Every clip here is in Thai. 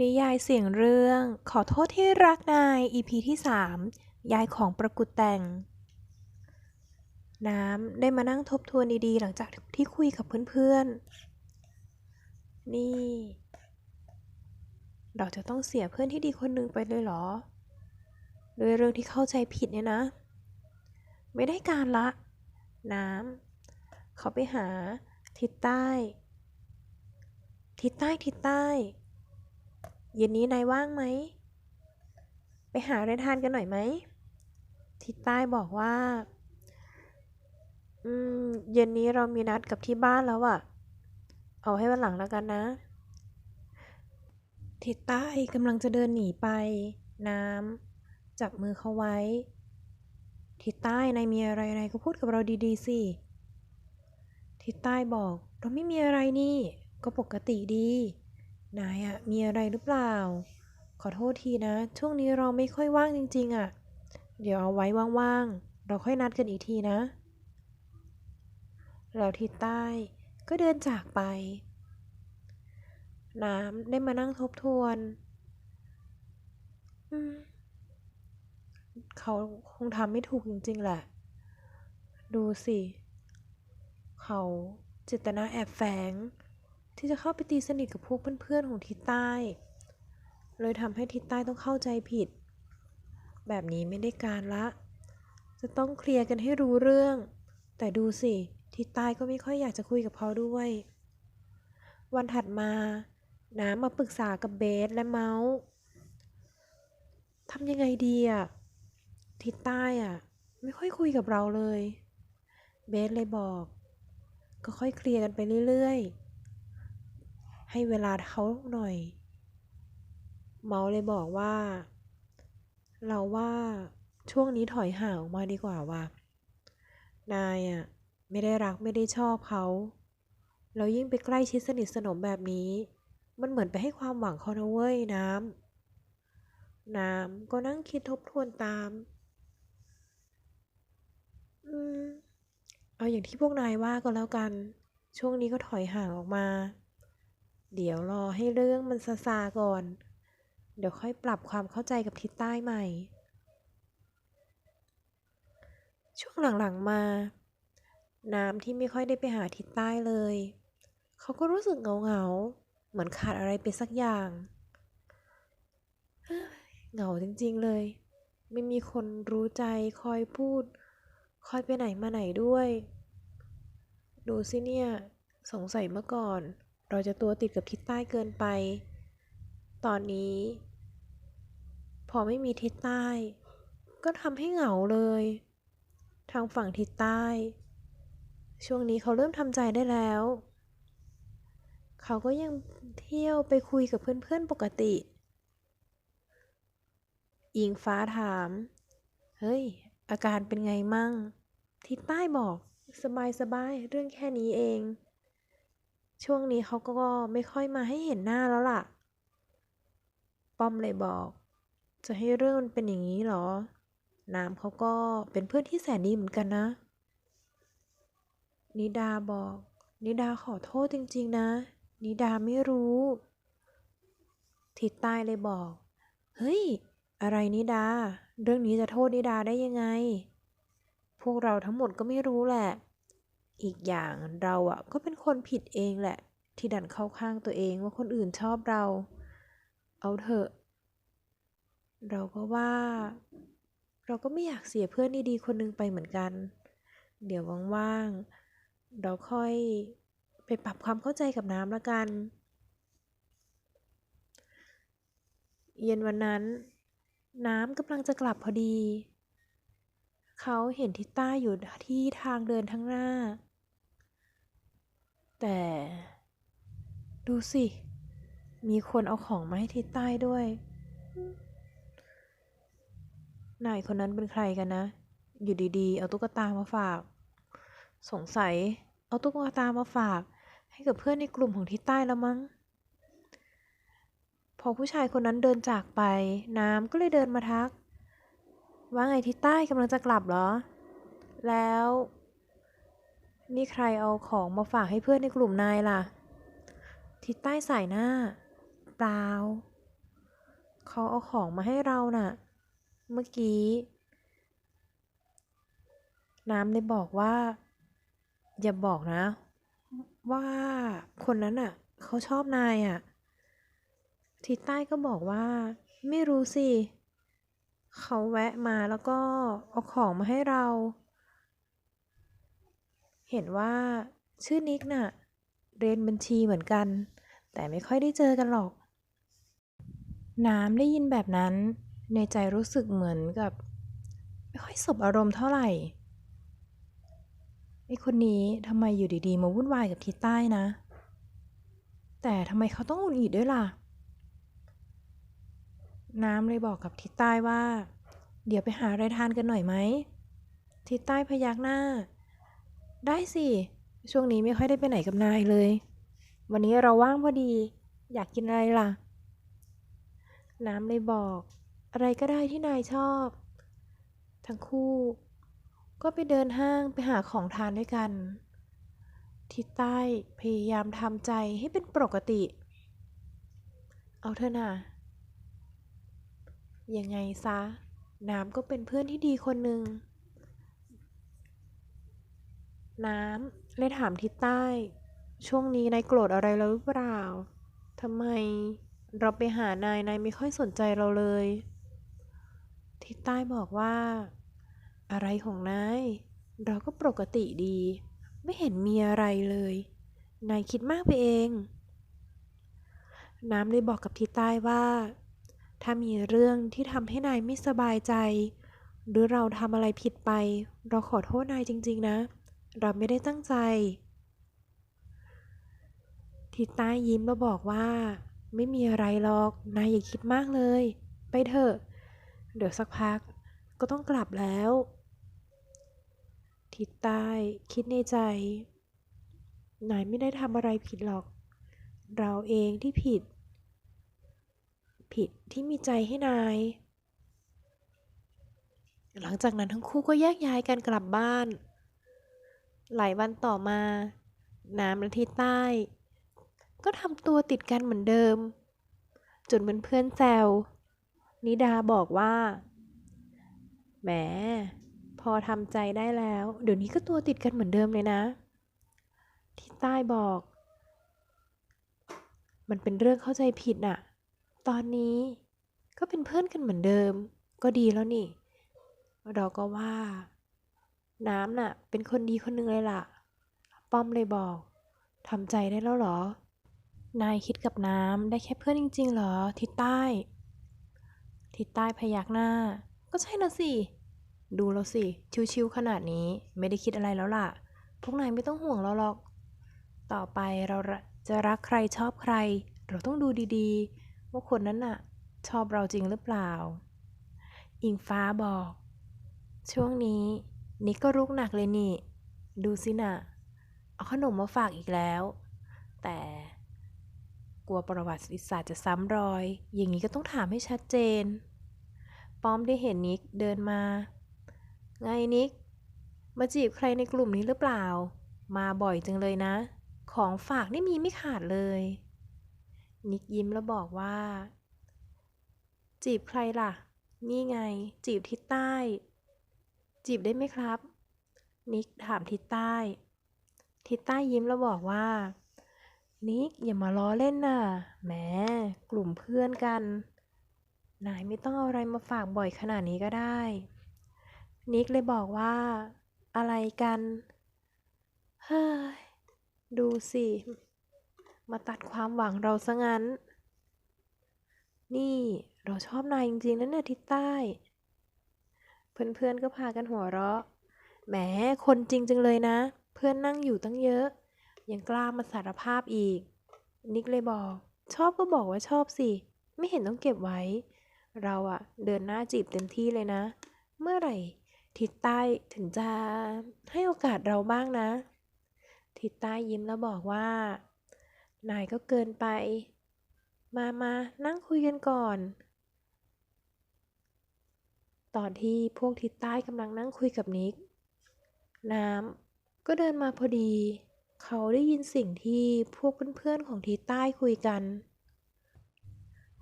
นิยายเสียงเรื่องขอโทษที่รักนาย EP ที่ 3 ยายของประกุดแต่ง น้ำได้มานั่งทบทวนดีๆ หลังจากที่คุยกับเพื่อนๆ นี่ เราจะต้องเสียเพื่อนที่ดีคนหนึ่งไปเลยเหรอด้วยเรื่องที่เข้าใจผิดเนี่ยนะ ไม่ได้การละ น้ำเขาไปหาทิศใต้ ทิศใต้ทิศใต้ เย็นนี้นายว่างไหม ไปหาอะไรทานกันหน่อยไหม ทิศใต้บอกว่า อืม เย็นนี้เรามีนัดกับที่บ้านแล้วอะเอาให้วันหลังแล้วกันนะ ทิศใต้กำลังจะเดินหนีไป น้ำจับมือเขาไว้ ทิศใต้นายมีอะไรอะไรก็พูดกับเราดีๆสิทิศใต้บอก เราไม่มีอะไรนี่ ก็ปกติดี นายอะมีอะไรหรือเปล่า ขอโทษทีนะ ช่วงนี้เราไม่ค่อยว่างจริงๆอะเดี๋ยวเอาไว้ว่างๆ เราค่อยนัดกันอีกทีนะ แล้วทิศใต้ก็เดินจากไป น้ำได้มานั่งทบทวนเขาคงทำไม่ถูกจริง ๆ แหละ ดูสิ เขาเจตนาแอบแฝง ที่จะเข้าไปตีสนิทกับพวกเพื่อนๆของทิศใต้ เลยทำให้ทิศใต้ต้องเข้าใจผิด แบบนี้ไม่ได้การละ จะต้องเคลียร์กันให้รู้เรื่อง แต่ดูสิ ทิศใต้ก็ไม่ค่อยอยากจะคุยกับเขาด้วย วันถัดมา น้ำมาปรึกษากับเบสและเมาส์ทำยังไงดีอะทิศใต้อะไม่ค่อยคุยกับเราเลย เบสเลยบอก ก็ค่อยเคลียร์กันไปเรื่อยๆ ให้เวลาเขาหน่อย เมาเลยบอกว่า เราว่าช่วงนี้ถอยห่างออกมาดีกว่าว่ะ นายอะไม่ได้รักไม่ได้ชอบเขาแล้วยิ่งไปใกล้ชิดสนิทสนมแบบนี้ มันเหมือนไปให้ความหวังเขานะเว้ยน้ำ น้ำก็นั่งคิดทบทวนตาม อืม เอาอย่างที่พวกนายว่าก็แล้วกัน ช่วงนี้ก็ถอยห่างออกมา เดี๋ยวรอให้เรื่องมันซาซาก่อน เดี๋ยวค่อยปรับความเข้าใจกับทิศใต้ใหม่ ช่วงหลังๆมา น้ำที่ไม่ค่อยได้ไปหาทิศใต้เลย เขาก็รู้สึกเหงาๆ เหมือนขาดอะไรไปสักอย่างเฮ้ยเหงาจริงๆเลย ไม่มีคนรู้ใจคอยพูด คอยไปไหนมาไหนด้วย ดูสิเนี่ย สงสัยเมื่อก่อน เราจะตัวติดกับทิศใต้เกินไป ตอนนี้ พอไม่มีทิศใต้ ก็ทำให้เหงาเลย ทางฝั่งทิศใต้ ช่วงนี้เขาเริ่มทำใจได้แล้ว เขาก็ยังเที่ยวไปคุยกับเพื่อนๆปกติ อิงฟ้าถาม เฮ้ย อาการเป็นไงมั่ง ทิศใต้บอก สบายสบายๆเรื่องแค่นี้เอง ช่วงนี้เขาก็ไม่ค่อยมาให้เห็นหน้าแล้วล่ะ ป้อมเลยบอก จะให้เรื่องมันเป็นอย่างนี้เหรอ น้ำเขาก็เป็นเพื่อนที่แสนดีเหมือนกันนะ นิดาบอก นิดาขอโทษจริง ๆ นะ นิดาไม่รู้ ทิศใต้เลยบอก เฮ้ย อะไรนิดา เรื่องนี้จะโทษนิดาได้ยังไง พวกเราทั้งหมดก็ไม่รู้แหละ อีกอย่างเราอะก็เป็นคนผิดเองแหละ ที่ดันเข้าข้างตัวเองว่าคนอื่นชอบเรา เอาเถอะ เราก็ว่า เราก็ไม่อยากเสียเพื่อนดีๆคนหนึงไปเหมือนกัน เดี๋ยวว่างๆ เราค่อยไปปรับความเข้าใจกับน้ำละกัน เย็นวันนั้น น้ำกำลังจะกลับพอดี เขาเห็นทิต้าอยู่ที่ทางเดินทั้างหน้า แต่ ดูสิ มีคนเอาของมาให้ทิศใต้ด้วยนายคนนั้นเป็นใครกันนะ อยู่ดีๆ เอาตุ๊กตามาฝาก สงสัย เอาตุ๊กตามาฝาก ให้กับเพื่อนในกลุ่มของทิศใต้แล้วมั้ง พอผู้ชายคนนั้นเดินจากไป น้ำก็เลยเดินมาทัก ว่าไงทิศใต้กำลังจะกลับเหรอ แล้ว นี่ใครเอาของมาฝากให้เพื่อนในกลุ่มนายล่ะ ทิศใต้สายหน้า เปล่า เขาเอาของมาให้เราน่ะ เมื่อกี้ น้ำเลยบอกว่า อย่าบอกนะ ว่าคนนั้นอะ เขาชอบนายอะ ทิศใต้ก็บอกว่า ไม่รู้สิ เขาแวะมาแล้วก็เอาของมาให้เรา เห็นว่าชื่อนิกน่ะเรียนบัญชีเหมือนกัน แต่ไม่ค่อยได้เจอกันหรอก น้ำได้ยินแบบนั้น ในใจรู้สึกเหมือนกับ ไม่ค่อยสบอารมณ์เท่าไหร่ไอคนนี้ทำไมอยู่ดีๆ มาวุ่นวายกับทิศใต้นะ แต่ทำไมเขาต้องหงุดหงิดด้วยล่ะ น้ำเลยบอกกับทิศใต้ว่า เดี๋ยวไปหาอะไรทานกันหน่อยไหมทิศใต้พยักหน้า ได้สิ ช่วงนี้ไม่ค่อยได้ไปไหนกับนายเลย วันนี้เราว่างพอดี อยากกินอะไรล่ะ น้ำเลยบอก อะไรก็ได้ที่นายชอบ ทั้งคู่ ก็ไปเดินห้างไปหาของทานด้วยกัน ทิศใต้พยายามทำใจให้เป็นปกติ เอาเถอะนะยังไงซะ น้ำก็เป็นเพื่อนที่ดีคนหนึ่ง น้ำเลยถามทิศใต้ ช่วงนี้นายโกรธอะไรเราหรือเปล่าทำไมเราไปหานายนายไม่ค่อยสนใจเราเลย ทิศใต้บอกว่า อะไรของนาย เราก็ปกติดี ไม่เห็นมีอะไรเลย นายคิดมากไปเอง น้ำเลยบอกกับทิศใต้ว่า ถ้ามีเรื่องที่ทำให้นายไม่สบายใจ หรือเราทำอะไรผิดไป เราขอโทษนายจริง ๆ นะ เราไม่ได้ตั้งใจ ทิต้ยิ้มแล้วบอกว่า ไม่มีอะไรหรอก นายอย่าคิดมากเลย ไปเถอะ เดี๋ยวสักพักก็ต้องกลับแล้ว ทิศใต้คิดในใจ นายไม่ได้ทำอะไรผิดหรอก เราเองที่ผิด ผิดที่มีใจให้นาย หลังจากนั้นทั้งคู่ก็แยกย้ายกันกลับบ้าน หลายวันต่อมา น้ำและทิศใต้ ก็ทำตัวติดกันเหมือนเดิม จนเป็นเพื่อนแซว นิดาบอกว่า แหม พอทำใจได้แล้ว เดี๋ยวนี้ก็ตัวติดกันเหมือนเดิมเลยนะทิศใต้บอก มันเป็นเรื่องเข้าใจผิดน่ะ ตอนนี้ก็เป็นเพื่อนกันเหมือนเดิม ก็ดีแล้วนี่ เราก็ว่า น้ำน่ะ เป็นคนดีคนหนึ่งเลยล่ะ ป้อมเลยบอกทำใจได้แล้วเหรอ นายคิดกับน้ำได้แค่เพื่อนจริงๆเหรอ ทิศใต้ ทิศใต้พยักหน้า ก็ใช่นะสิ ดูแล้วสิ ชิวๆขนาดนี้ไม่ได้คิดอะไรแล้วล่ะ พวกนายไม่ต้องห่วงเราหรอก ต่อไปเราจะรักใครชอบใคร เราต้องดูดีๆ ว่าคนนั้นน่ะ ชอบเราจริงหรือเปล่า อิงฟ้าบอก ช่วงนี้ นิกก็รุกหนักเลยนี่ ดูสินะ่ะเอาขนมมาฝากอีกแล้ว แต่กลัวประวัติศาสตร์จะซ้ำรอย อย่างนี้ก็ต้องถามให้ชัดเจน ป้อมได้เห็นนิกเดินมา ไงนิก มาจีบใครในกลุ่มนี้หรือเปล่า มาบ่อยจังเลยนะ ของฝากนี่มีไม่ขาดเลย นิกยิ้มแล้วบอกว่า จีบใครล่ะ นี่ไง จีบทิศใต้ จีบได้ไหมครับ นิกถามทิศใต้ ทิศใต้ยิ้มแล้วบอกว่า นิกอย่ามาล้อเล่นน่ะแหมกลุ่มเพื่อนกัน นายไม่ต้องเอาอะไรมาฝากบ่อยขนาดนี้ก็ได้ นิกเลยบอกว่า อะไรกันเฮ้ยดูสิ มาตัดความหวังเราซะงั้น นี่เราชอบนายจริงๆนะเนี่ยทิศใต้ เพื่อนๆก็พากันหัวเราะ แหม คนจริงจังเลยนะ เพื่อนนั่งอยู่ตั้งเยอะ ยังกล้ามาสารภาพอีก นิกเลยบอก ชอบก็บอกว่าชอบสิ ไม่เห็นต้องเก็บไว้ เราอะเดินหน้าจีบเต็มที่เลยนะ เมื่อไหร่ทิศใต้ถึงจะให้โอกาสเราบ้างนะ ทิศใต้ยิ้มแล้วบอกว่า นายก็เกินไป มามานั่งคุยกันก่อน ตอนที่พวกทิศใต้กำลังนั่งคุยกับนิก น้ำก็เดินมาพอดี เขาได้ยินสิ่งที่พวกเพื่อนๆของทิศใต้คุยกัน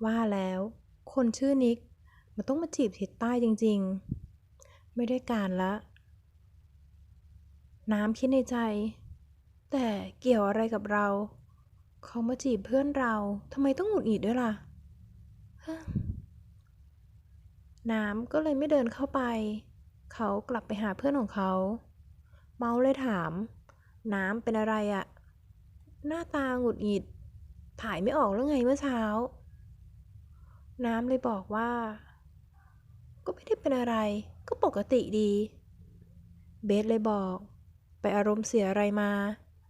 ว่าแล้ว คนชื่อนิกมันต้องมาจีบทิศใต้จริงๆ ไม่ได้การละ น้ำคิดในใจ แต่เกี่ยวอะไรกับเรา เขามาจีบเพื่อนเราทำไมต้องหงุดหงิดด้วยล่ะฮะ น้ำก็เลยไม่เดินเข้าไป เขากลับไปหาเพื่อนของเขา เมาเลยถาม น้ำเป็นอะไรอะหน้าตาหงุดหงิด ถ่ายไม่ออกแล้วไงเมื่อเช้า น้ำเลยบอกว่า ก็ไม่ได้เป็นอะไร ก็ปกติดี เบสเลยบอก ไปอารมณ์เสียอะไรมา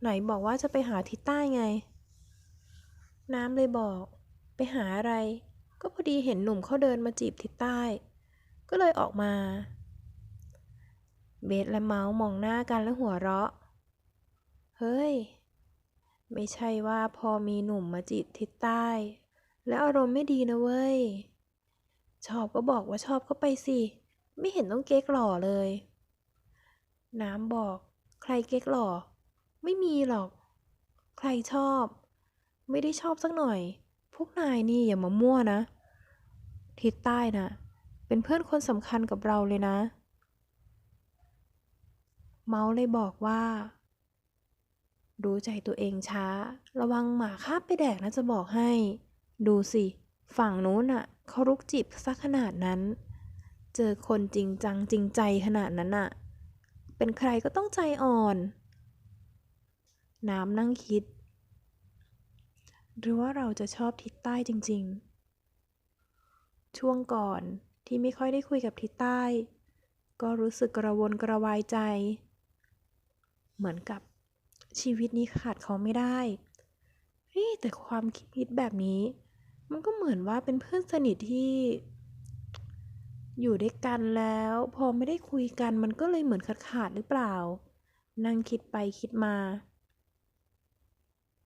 ไหนบอกว่าจะไปหาทิศใต้ไง น้ำเลยบอก ไปหาอะไร ก็พอดีเห็นหนุ่มเขาเดินมาจีบทิศใต้ ก็เลยออกมา เบสและเมาส์มองหน้ากันแล้วหัวเราะ เฮ้ย ไม่ใช่ว่าพอมีหนุ่มมาจีบทิศใต้ แล้วอารมณ์ไม่ดีนะเว้ย ชอบก็บอกว่าชอบก็ไปสิ ไม่เห็นต้องเก๊กหล่อเลย น้ำบอก ใครเก๊กหล่อ ไม่มีหรอก ใครชอบ ไม่ได้ชอบสักหน่อย พวกนายนี่อย่ามามั่วนะ ทิศใต้นะเป็นเพื่อนคนสำคัญกับเราเลยนะ เมาส์เลยบอกว่ารู้ใจตัวเองช้า ระวังหมาคาบไปแดกนะจะบอกให้ ดูสิ ฝั่งนู้นน่ะเขารุกจีบซะขนาดนั้น เจอคนจริงจังจริงใจขนาดนั้นน่ะ เป็นใครก็ต้องใจอ่อน น้ำนั่งคิด หรือว่าเราจะชอบทิศใต้จริง ๆ ช่วงก่อนที่ไม่ค่อยได้คุยกับทิศใต้ ก็รู้สึกกระวนกระวายใจ เหมือนกับชีวิตนี้ขาดเขาไม่ได้เฮ้แต่ความคิดแบบนี้ มันก็เหมือนว่าเป็นเพื่อนสนิทที่ อยู่ด้วยกันแล้ว พอไม่ได้คุยกันมันก็เลยเหมือนขาดขาดหรือเปล่า นั่งคิดไปคิดมา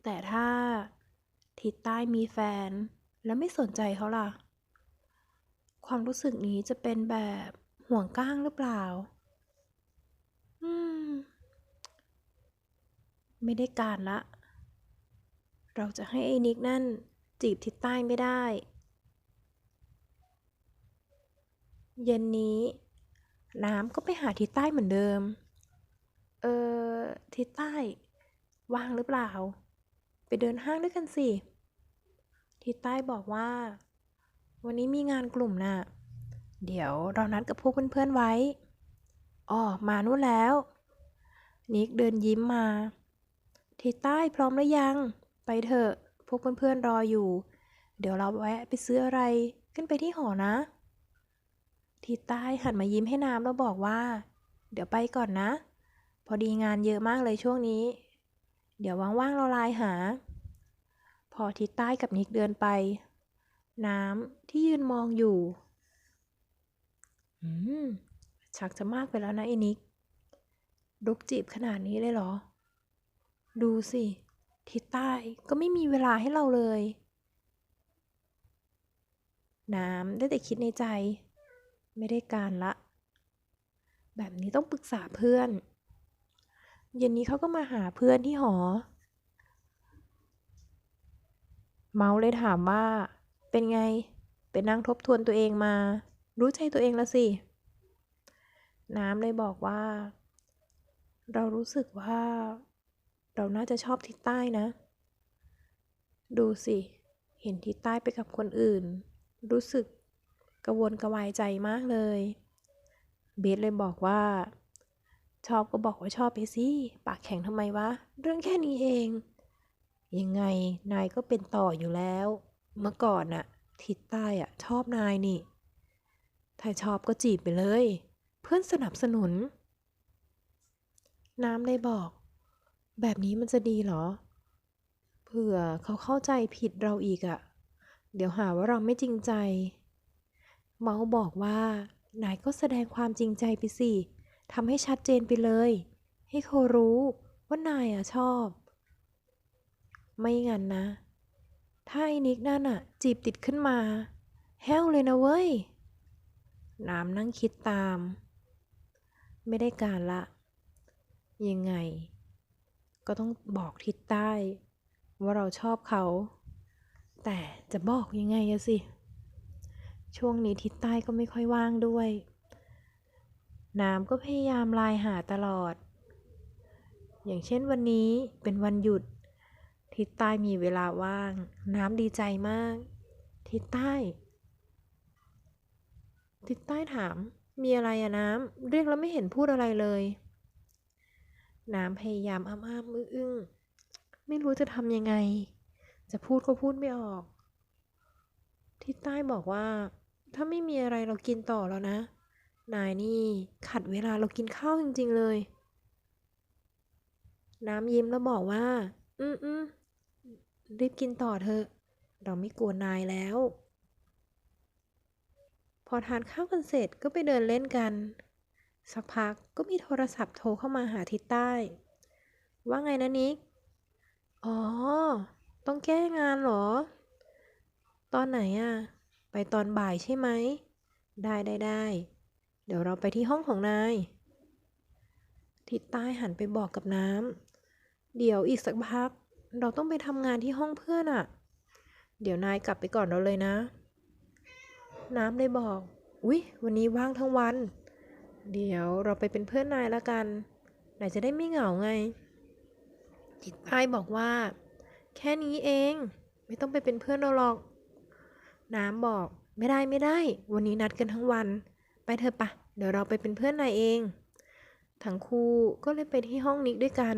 แต่ถ้า ทิศใต้มีแฟน แล้วไม่สนใจเขาล่ะ ความรู้สึกนี้จะเป็นแบบห่วงก้างหรือเปล่า อืม ไม่ได้การละ เราจะให้ไอ้นิกนั่น จีบทิศใต้ไม่ได้ เย็นนี้น้ำก็ไปหาทิศใต้เหมือนเดิม เออทิศใต้ ว่างหรือเปล่า ไปเดินห้างด้วยกันสิ ทิศใต้บอกว่า วันนี้มีงานกลุ่มน่ะ เดี๋ยวเรานัดกับพวกเพื่อนๆไว้ อ๋อ มานู่นแล้ว นิกเดินยิ้มมา ทิศใต้พร้อมหรือยัง ไปเถอะ พวกเพื่อนๆรออยู่ เดี๋ยวเราแวะไปซื้ออะไร ขึ้นไปที่หอนะ ทิศใต้หันมายิ้มให้น้ำแล้วบอกว่า เดี๋ยวไปก่อนนะ พอดีงานเยอะมากเลยช่วงนี้ เดี๋ยวว่างๆเราไลน์หา พอทิศใต้กับนิกเดินไป น้ำที่ยืนมองอยู่ อืม ชักจะมากไปแล้วนะไอ้นิกรุกจีบขนาดนี้เลยเหรอ ดูสิ ทิศใต้ก็ไม่มีเวลาให้เราเลย น้ำได้แต่คิดในใจ ไม่ได้การละ แบบนี้ต้องปรึกษาเพื่อน เย็นนี้เขาก็มาหาเพื่อนที่หอ เมาเลยถามว่า เป็นไงไปนั่งทบทวนตัวเองมา รู้ใจตัวเองแล้วสิ น้ำเลยบอกว่า เรารู้สึกว่า เราน่าจะชอบทิศใต้นะ ดูสิ เห็นทิศใต้ไปกับคนอื่น รู้สึกกระวนกระวายใจมากเลย เบสเลยบอกว่า ชอบก็บอกว่าชอบไปสิ ปากแข็งทำไมวะ เรื่องแค่นี้เอง ยังไงนายก็เป็นต่ออยู่แล้ว เมื่อก่อนน่ะ ทิศใต้อะชอบนายนี่ ถ้าชอบก็จีบไปเลย เพื่อนสนับสนุน น้ำเลยบอก แบบนี้มันจะดีเหรอ เผื่อเขาเข้าใจผิดเราอีกอะเดี๋ยวหาว่าเราไม่จริงใจ เมาบอกว่านายก็แสดงความจริงใจไปสิ ทำให้ชัดเจนไปเลย ให้เขารู้ว่านายอะชอบ ไม่งั้นนะ ถ้าไอ้นิกนั่นอะจีบติดขึ้นมา แห้วเลยนะเว้ย น้ำนั่งคิดตาม ไม่ได้การละ ยังไง ก็ต้องบอกทิศใต้ ว่าเราชอบเขา แต่จะบอกยังไงอะสิ ช่วงนี้ทิศใต้ก็ไม่ค่อยว่างด้วย น้ำก็พยายามไลน์หาตลอด อย่างเช่นวันนี้เป็นวันหยุด ทิศใต้มีเวลาว่าง น้ำดีใจมาก ทิศใต้ ทิศใต้ถาม มีอะไรอะน้ำ เรียกแล้วไม่เห็นพูดอะไรเลย น้ำพยายามอ้ำอ้ำอึ้งอึ้งไม่รู้จะทำยังไง จะพูดก็พูดไม่ออก ทิศใต้บอกว่า ถ้าไม่มีอะไรเรากินต่อแล้วนะ นายนี่ขัดเวลาเรากินข้าวจริง ๆ เลย น้ำยิ้มแล้วบอกว่า อืมอืมรีบกินต่อเถอะ เราไม่กลัวนายแล้ว พอทานข้าวกันเสร็จก็ไปเดินเล่นกัน สักพักก็มีโทรศัพท์โทรเข้ามาหาทิศใต้ ว่าไงนะนิก อ๋อ ต้องแก้งานเหรอ ตอนไหนอะไปตอนบ่ายใช่ไหม ได้ได้ได้ เดี๋ยวเราไปที่ห้องของนาย ทิศใต้หันไปบอกกับน้ำ เดี๋ยวอีกสักพัก เราต้องไปทำงานที่ห้องเพื่อนอะเดี๋ยวนายกลับไปก่อนเราเลยนะ น้ำเลยบอก อุ๊ย วันนี้ว่างทั้งวัน เดี๋ยวเราไปเป็นเพื่อนนายละกัน นายจะได้ไม่เหงาไง ทิศใต้บอกว่า แค่นี้เอง ไม่ต้องไปเป็นเพื่อนเราหรอก น้ำบอก ไม่ได้ไม่ได้ วันนี้นัดกันทั้งวัน ไปเถอะปะ เดี๋ยวเราไปเป็นเพื่อนนายเอง ทั้งคู่ก็เลยไปที่ห้องนิกด้วยกัน